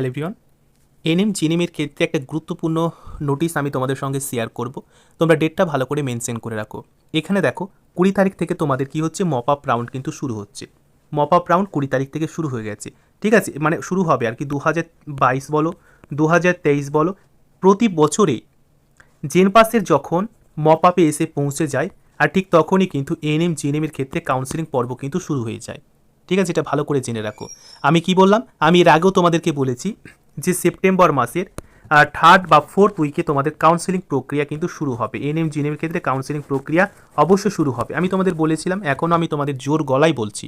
Hello everyone NM জিএনএমের ক্ষেত্রে একটা গুরুত্বপূর্ণ নোটিশ আমি তোমাদের সঙ্গে শেয়ার করব। তোমরা ডেটটা ভালো করে মেনশন করে রাখো। এখানে দেখো, কুড়ি তারিখ থেকে তোমাদের কি হচ্ছে? মপ আপ রাউন্ড কিন্তু শুরু হচ্ছে। মপ আপ রাউন্ড কুড়ি তারিখ থেকে শুরু হয়ে গেছে। ঠিক আছে? মানে শুরু হবে আর কি দু হাজার বাইশ বলো দু হাজার তেইশ বলো। প্রতি বছরে জেন পাসের যখন মপ আপে এসে পৌঁছে যায়, আর ঠিক তখনই কিন্তু এনএম জিএনএমের ক্ষেত্রে কাউন্সিলিং পর্ব কিন্তু শুরু হয়ে যায়। ঠিক আছে, এটা ভালো করে জেনে রাখো। আমি কি বললাম? আমি এর আগেও তোমাদেরকে বলেছি যে সেপ্টেম্বর মাসের থার্ড বা ফোর্থ উইকে তোমাদের কাউন্সেলিং প্রক্রিয়া কিন্তু শুরু হবে। এনএম জিএনএমের ক্ষেত্রে কাউন্সেলিং প্রক্রিয়া অবশ্যই শুরু হবে। আমি তোমাদের বলেছিলাম, এখনও আমি তোমাদের জোর গলায় বলছি।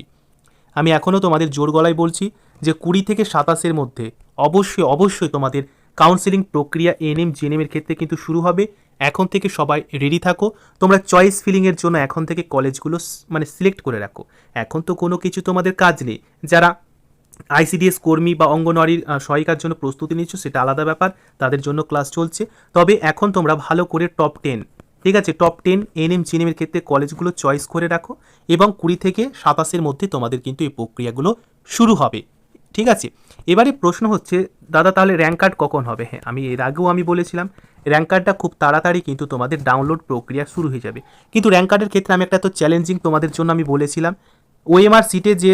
আমি এখনও তোমাদের জোর গলায় বলছি যে কুড়ি থেকে সাতাশের মধ্যে অবশ্যই অবশ্যই তোমাদের কাউন্সেলিং প্রক্রিয়া এনএম জিএনএমের ক্ষেত্রে কিন্তু শুরু হবে। এখন থেকে সবাই রেডি থাকো। তোমরা চয়েস ফিলিংয়ের জন্য এখন থেকে কলেজগুলো মানে সিলেক্ট করে রাখো। এখন তো কোনো কিছু তোমাদের কাজ নেই। যারা আইসিডিএস কর্মী বা অঙ্গনওয়াড়ির সহায়িকার জন্য প্রস্তুতি নিচ্ছ, সেটা আলাদা ব্যাপার, তাদের জন্য ক্লাস চলছে। তবে এখন তোমরা ভালো করে টপ টেন ঠিক আছে? টপ টেন এনএম জিএনএমের ক্ষেত্রে কলেজগুলো চয়েস করে রাখো এবং কুড়ি থেকে সাতাশের মধ্যে তোমাদের কিন্তু এই প্রক্রিয়াগুলো শুরু হবে, ঠিক আছে? এবারে প্রশ্ন হচ্ছে, দাদা তাহলে র্যাঙ্ক কার্ড কখন হবে? হ্যাঁ আমি এর আগেও আমি বলেছিলাম র্যাঙ্ক কার্ডটা খুব তাড়াতাড়ি কিন্তু তোমাদের ডাউনলোড প্রক্রিয়া শুরু হয়ে যাবে। কিন্তু র্যাঙ্ক কার্ডের ক্ষেত্রে আমি একটা তো চ্যালেঞ্জিং তোমাদের জন্য আমি বলেছিলাম ওএমআর সিটে যে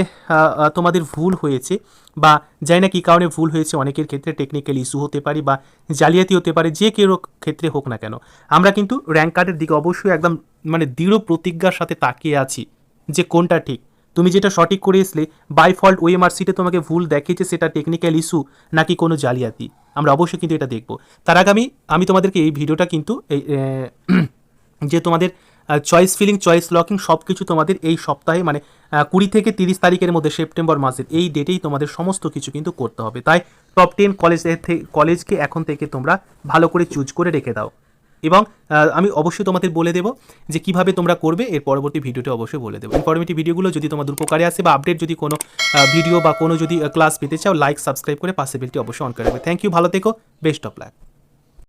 তোমাদের ভুল হয়েছে বা জানি না কী কারণে ভুল হয়েছে, অনেকের ক্ষেত্রে টেকনিক্যাল ইস্যু হতে পারে বা জালিয়াতি হতে পারে, যে কেউ ক্ষেত্রে হোক না কেন, আমরা কিন্তু র্যাঙ্ক কার্ডের দিকে অবশ্যই একদম মানে দৃঢ় প্রতিজ্ঞার সাথে তাকিয়ে আছি যে কোনটা ঠিক। তুমি যেটা সঠিক করে এসলে বাই ফল্ট ওএমআর সিটে তোমাকে ভুল দেখিয়েছে, সেটা টেকনিক্যাল ইস্যু নাকি কোনো জালিয়াতি? আমরা অবশ্যই কিন্তু এটা দেখব। তার আগে আমি আমি তোমাদেরকে এই ভিডিওটা কিন্তু এই যে তোমাদের চয়েস ফিলিং চয়েস লকিং সব কিছু তোমাদের এই সপ্তাহে মানে কুড়ি থেকে তিরিশ তারিখের মধ্যে সেপ্টেম্বর মাসের এই ডেটেই তোমাদের সমস্ত কিছু কিন্তু করতে হবে। তাই টপ টেন কলেজ কলেজকে এখন থেকে তোমরা ভালো করে চুজ করে রেখে দাও। এবং আমি অবশ্যই তোমাদের বলে দেবো যে কীভাবে তোমরা করবে, এর পরবর্তী ভিডিওটি অবশ্যই বলে দেবো। ইনফরমেটিভ ভিডিওগুলো যদি তোমাদের উপকারে আসে বা আপডেট যদি কোনো ভিডিও বা কোনো যদি ক্লাস পেতে চাও লাইক সাবস্ক্রাইব করে পাসিবিলিটি বেলটি অবশ্যই অন করে থ্যাংক ইউ ভালো থেকো বেস্ট অফ লাক